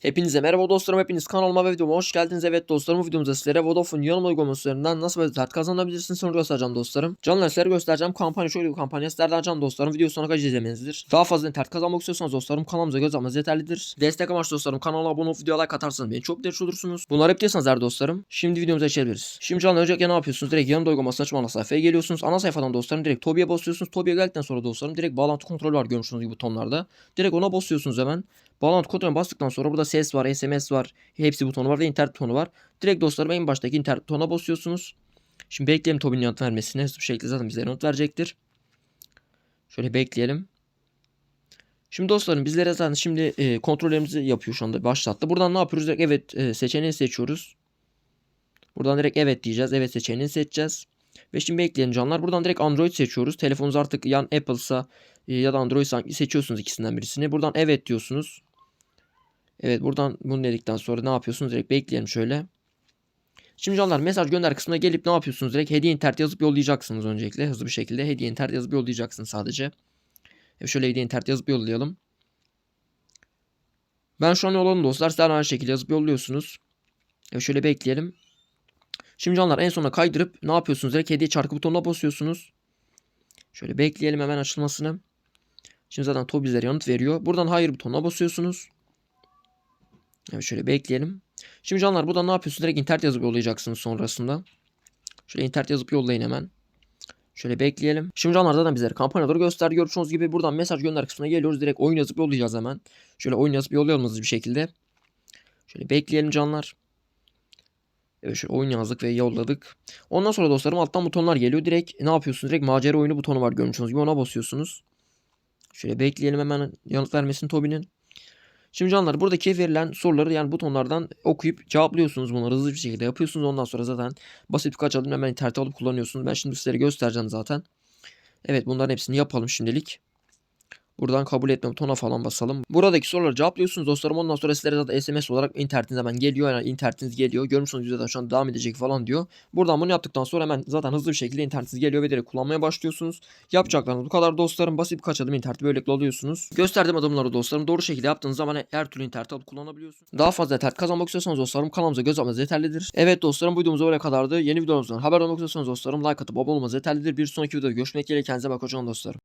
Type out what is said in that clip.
Hepinize merhaba dostlarım. Hepiniz kanalıma ve videoma hoş geldiniz. Evet dostlarım bu videomuzda sizlere Vodafone yanım uygulamasından nasıl böyle dert kazanabilirsiniz onu göstereceğim dostlarım. Canlar sizlere göstereceğim. Kampanya şöyle bir kampanya. Sizlerden can dostlarım video sonuna kadar izlemenizdir. Daha fazla internet kazanmak istiyorsanız dostlarım kanalımıza göz atmanız yeterlidir. Destek amaçlı dostlarım kanala abone olup videoya like atarsanız beni çok değerli olursunuz. Bunları yapıyorsanız her dostlarım. Şimdi videomuza geçebiliriz. Şimdi canlar öncelikle ne yapıyorsunuz? Direkt yanım uygulamasını açıp ana sayfaya geliyorsunuz. Ana sayfadan dostlarım direkt Tobi'ye basıyorsunuz. Tobi'ye geldikten sonra dostlarım direkt bağlantı kontrolü var görmüşsünüz gibi butonlarda. Direkt ona basıyorsunuz hemen. Bağlantı kontrolüne bastıktan sonra burada ses var, SMS var, hepsi butonu var ve internet butonu var. Direkt dostlarım en baştaki internet butonuna basıyorsunuz. Şimdi bekleyelim Tobi'nin yanıt vermesini. Hızlı bir şekilde zaten bize yanıt verecektir. Şöyle bekleyelim. Şimdi dostlarım bizlere zaten şimdi e, kontrollerimizi yapıyor şu anda başlattı. Buradan ne yapıyoruz? Direkt evet e, seçeneğini seçiyoruz. Buradan direkt evet diyeceğiz. Evet seçeneğini seçeceğiz. Ve şimdi bekleyelim canlar. Buradan direkt Android seçiyoruz. Telefonunuz artık yan Apple'sa e, ya da Android sanki seçiyorsunuz ikisinden birisini. Buradan evet diyorsunuz. Evet buradan bunu dedikten sonra ne yapıyorsunuz? Direkt bekleyelim şöyle. Şimdi canlar mesaj gönder kısmına gelip ne yapıyorsunuz? Direkt hediye internet yazıp yollayacaksınız öncelikle. Hızlı bir şekilde hediye internet yazıp yollayacaksınız sadece. Evet, şöyle hediye internet yazıp yollayalım. Ben şu an yolladım dostlar. Sizler aynı şekilde yazıp yolluyorsunuz. Evet, şöyle bekleyelim. Şimdi canlar en sona kaydırıp ne yapıyorsunuz? Direkt hediye çarkı butonuna basıyorsunuz. Şöyle bekleyelim hemen açılmasını. Şimdi zaten bizlere yanıt veriyor. Buradan hayır butonuna basıyorsunuz. Evet şöyle bekleyelim. Şimdi canlar buradan ne yapıyorsunuz? Direkt internet yazıp yollayacaksınız sonrasında. Şöyle internet yazıp yollayın hemen. Şöyle bekleyelim. Şimdi canlar zaten bizlere kampanyaları gösterdi. Gördüğünüz gibi buradan mesaj gönder kısmına geliyoruz. Direkt oyun yazıp yollayacağız hemen. Şöyle oyun yazıp yollayalım hızlı bir şekilde. Şöyle bekleyelim canlar. Evet şöyle oyun yazdık ve yolladık. Ondan sonra dostlarım alttan butonlar geliyor. Direkt ne yapıyorsunuz? Direkt macera oyunu butonu var görmüşsünüz gibi ona basıyorsunuz. Şöyle bekleyelim hemen yanıt vermesini Tobi'nin. Şimdi canlar buradaki verilen soruları yani butonlardan okuyup cevaplıyorsunuz bunları hızlı bir şekilde yapıyorsunuz. Ondan sonra zaten basit birkaç adım hemen internete alıp kullanıyorsunuz. Ben şimdi sizlere göstereceğim zaten. Evet bunların hepsini yapalım şimdilik. Buradan kabul etme butonuna falan basalım. Buradaki soruları cevaplıyorsunuz dostlarım. Ondan sonra sizlere zaten SMS olarak internetiniz hemen geliyor. Yani internetiniz geliyor. Görmüşsünüz videoda şu an devam edecek falan diyor. Buradan bunu yaptıktan sonra hemen zaten hızlı bir şekilde internetiniz geliyor ve direkt kullanmaya başlıyorsunuz. Yapacaklarınız bu kadar dostlarım. Basit birkaç adım interneti böylelikle alıyorsunuz. Gösterdiğim adımları dostlarım doğru şekilde yaptığınız zaman her türlü internet alıp kullanabiliyorsunuz. Daha fazla internet kazanmak istiyorsanız dostlarım kanalımıza göz atmanız yeterlidir. Evet dostlarım bu videomuz böyle kadardı. Yeni videomuzdan haber olmak istiyorsanız dostlarım like atıp abone olmanız yeterlidir. Bir sonraki videoda görüşmek dileğiyle kendinize bakın dostlarım.